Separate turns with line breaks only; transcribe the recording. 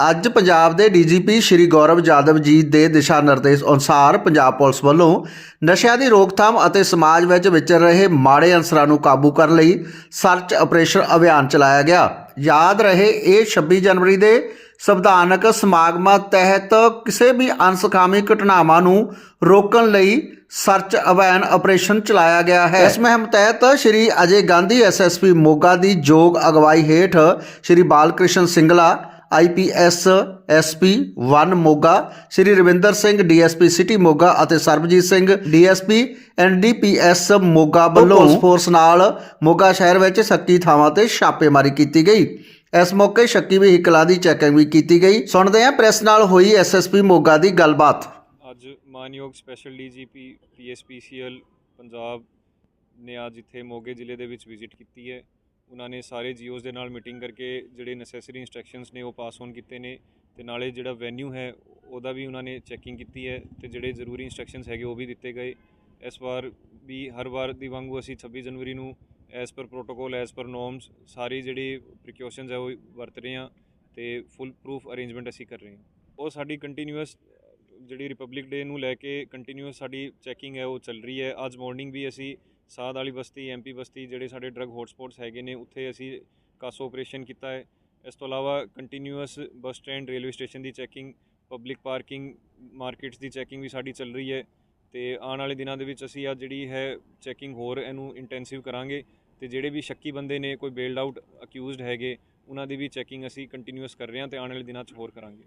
ਅੱਜ ਪੰਜਾਬ ਦੇ ਡੀਜੀਪੀ ਸ਼੍ਰੀ ਗੌਰਵ ਜਾਦਵ ਜੀ ਦੇ ਦਿਸ਼ਾ ਨਿਰਦੇਸ਼ ਅਨੁਸਾਰ ਪੰਜਾਬ ਪੁਲਿਸ ਵੱਲੋਂ ਨਸ਼ਿਆਂ ਦੀ ਰੋਕਥਾਮ ਅਤੇ ਸਮਾਜ ਵਿੱਚ ਵਿਚਰ ਰਹੇ ਮਾੜੇ ਅਨਸਰਾਂ ਨੂੰ ਕਾਬੂ ਕਰਨ ਲਈ ਸਰਚ ਆਪਰੇਸ਼ਨ ਅਭਿਆਨ ਚਲਾਇਆ ਗਿਆ। ਯਾਦ ਰਹੇ ਇਹ 26 ਜਨਵਰੀ ਦੇ ਸੰਵਿਧਾਨਕ ਸਮਾਗਮਾਂ ਤਹਿਤ ਕਿਸੇ ਵੀ ਅਨਸਕਾਮੀ ਘਟਨਾਵਾਂ ਨੂੰ ਰੋਕਣ ਲਈ ਸਰਚ ਅਭਿਆਨ ਆਪਰੇਸ਼ਨ ਚਲਾਇਆ ਗਿਆ ਹੈ। ਇਸ ਮੁਹਿੰਮ ਤਹਿਤ ਸ਼੍ਰੀ ਅਜੇ ਗਾਂਧੀ ਐਸਐਸਪੀ ਮੋਗਾ ਦੀ ਜੋਗ ਅਗਵਾਈ ਹੇਠ Shri Balkrishan Singla IPS SP 1 Moga Shri Ravinder Singh DSP city Moga ਅਤੇ ਸਰਬਜੀਤ ਸਿੰਘ ਡੀਐਸਪੀ ਐਨਡੀਪੀਐਸ ਮੋਗਾ ਵੱਲੋਂ ਪੁਲਿਸ ਫੋਰਸ ਨਾਲ ਮੋਗਾ ਸ਼ਹਿਰ ਵਿੱਚ ਸ਼ੱਕੀ ਥਾਵਾਂ ਤੇ ਛਾਪੇਮਾਰੀ ਕੀਤੀ ਗਈ। ਇਸ ਮੌਕੇ ਸ਼ੱਕੀ ਵਹੀਕਲਾਂ ਦੀ ਚੈਕਿੰਗ ਵੀ ਕੀਤੀ ਗਈ। ਸੁਣਦੇ ਹਾਂ ਪ੍ਰੈਸ ਨਾਲ ਹੋਈ ਐਸਐਸਪੀ ਮੋਗਾ ਦੀ ਗੱਲਬਾਤ।
ਅੱਜ ਮਾਨਯੋਗ ਸਪੈਸ਼ਲ ਡੀਜੀਪੀ ਪੀਐਸਪੀਸੀਐਲ ਪੰਜਾਬ ਨੇ ਅੱਜ ਇੱਥੇ ਮੋਗੇ ਜ਼ਿਲ੍ਹੇ ਦੇ ਵਿੱਚ ਵਿਜ਼ਿਟ ਕੀਤੀ ਹੈ। ਉਹਨਾਂ ਨੇ ਸਾਰੇ ਜੀਓਜ਼ ਦੇ ਨਾਲ ਮੀਟਿੰਗ ਕਰਕੇ ਜਿਹੜੇ ਨੈਸੈਸਰੀ ਇਨਸਟਰਕਸ਼ਨਸ ਨੇ ਉਹ ਪਾਸ ਔਨ ਕੀਤੇ ਨੇ ਤੇ ਨਾਲੇ ਜਿਹੜਾ ਵੈਨਿਊ ਹੈ, ਉਹਦਾ ਵੀ ਉਹਨਾਂ ਨੇ ਚੈਕਿੰਗ ਕੀਤੀ ਹੈ ਤੇ ਜਿਹੜੇ ਜ਼ਰੂਰੀ ਇਨਸਟਰਕਸ਼ਨਸ ਹੈਗੇ ਉਹ ਵੀ ਦਿੱਤੇ ਗਏ। ਇਸ ਵਾਰ ਵੀ ਹਰ ਵਾਰ ਦੀ ਵਾਂਗੂ ਅਸੀਂ 26 ਜਨਵਰੀ ਨੂੰ as per protocol as per norms ਸਾਰੀ ਜਿਹੜੀ ਪ੍ਰੀਕਾਸ਼ਨਸ ਹੈ ਉਹ ਵਰਤ ਰਹੇ ਹਾਂ ਤੇ ਫੁੱਲ ਪ੍ਰੂਫ ਅਰੇਂਜਮੈਂਟ ਅਸੀਂ ਕਰ ਰਹੇ ਹਾਂ। ਉਹ ਸਾਡੀ ਕੰਟੀਨਿਊਸ ਜਿਹੜੀ ਰਿਪਬਲਿਕ ਡੇ ਨੂੰ ਲੈ ਕੇ ਕੰਟੀਨਿਊਸ ਸਾਡੀ ਚੈਕਿੰਗ ਹੈ, ਉਹ ਚੱਲ ਰਹੀ ਹੈ। ਅੱਜ ਮਾਰਨਿੰਗ ਵੀ ਅਸੀਂ ਸਾਧ ਵਾਲੀ ਬਸਤੀ ਐਮਪੀ ਬਸਤੀ ਜਿਹੜੇ ਸਾਡੇ ਡਰੱਗ ਹੌਟਸਪੌਟਸ ਹੈਗੇ ਨੇ, ਉੱਥੇ ਅਸੀਂ ਕਾਸੋ ਆਪਰੇਸ਼ਨ ਕੀਤਾ ਹੈ। ਇਸ ਤੋਂ ਇਲਾਵਾ continuous bus stand railway station ਦੀ ਚੈਕਿੰਗ ਪਬਲਿਕ ਪਾਰਕਿੰਗ ਮਾਰਕੀਟਸ ਦੀ ਚੈਕਿੰਗ ਵੀ ਸਾਡੀ ਚੱਲ ਰਹੀ ਹੈ। ਤੇ ਆਉਣ ਵਾਲੇ ਦਿਨਾਂ ਦੇ ਵਿੱਚ ਅਸੀਂ ਅੱਜ ਜਿਹੜੀ ਹੈ ਚੈਕਿੰਗ ਹੋਰ ਇਹਨੂੰ ਇੰਟੈਂਸਿਵ ਕਰਾਂਗੇ ਤੇ ਜਿਹੜੇ ਵੀ ਸ਼ੱਕੀ ਬੰਦੇ ਨੇ, ਕੋਈ ਬੇਲਡ ਆਊਟ ਅਕਿਊਜ਼ਡ ਹੈਗੇ, ਉਹਨਾਂ ਦੀ ਵੀ ਚੈਕਿੰਗ ਅਸੀਂ ਕੰਟੀਨਿਊਸ ਕਰ ਰਹੇ ਹਾਂ ਤੇ ਆਉਣ ਵਾਲੇ ਦਿਨਾਂ 'ਚ ਹੋਰ ਕਰਾਂਗੇ।